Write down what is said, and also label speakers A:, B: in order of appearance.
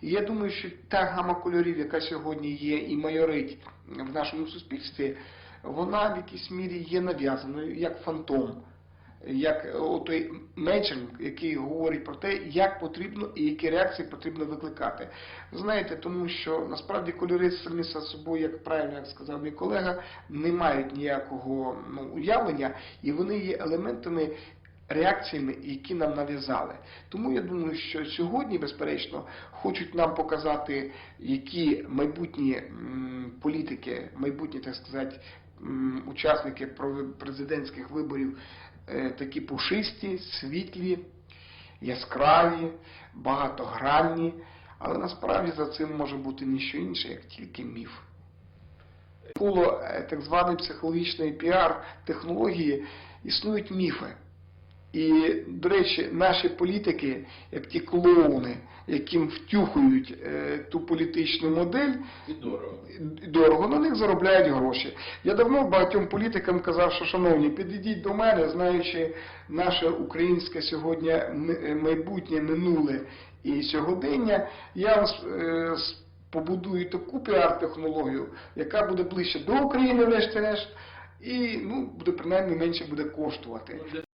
A: І я думаю, що та гама кольорів, яка сьогодні є і майорить в нашому суспільстві, вона в якійсь мірі є нав'язаною як фантом, як е, той мейджинг, який говорить про те, як потрібно і які реакції потрібно викликати. Знаєте, тому що насправді кольори самі за собою, як правильно як сказав мій колега, не мають ніякого ну, уявлення, і вони є елементами реакціями, які нам нав'язали. Тому я думаю, що сьогодні, безперечно, хочуть нам показати, які майбутні політики, майбутні, так сказати, учасники президентських виборів е, такі пушисті, світлі, яскраві, багатогранні, але насправді за цим може бути ніщо інше, як тільки міф. Навколо е, так званої психологічної піар-технології існують міфи. І, до речі, наші політики, як ті клоуни, яким втюхують е, ту політичну модель,
B: І дорого.
A: дорого на них заробляють гроші. Я давно багатьом політикам казав, що шановні, підійдіть до мене, знаючи наше українське сьогодні майбутнє, минуле і сьогодення, я вам е, побудую таку піар-технологію, яка буде ближче до України, врешті-решт, і ну, буде принаймні менше буде коштувати.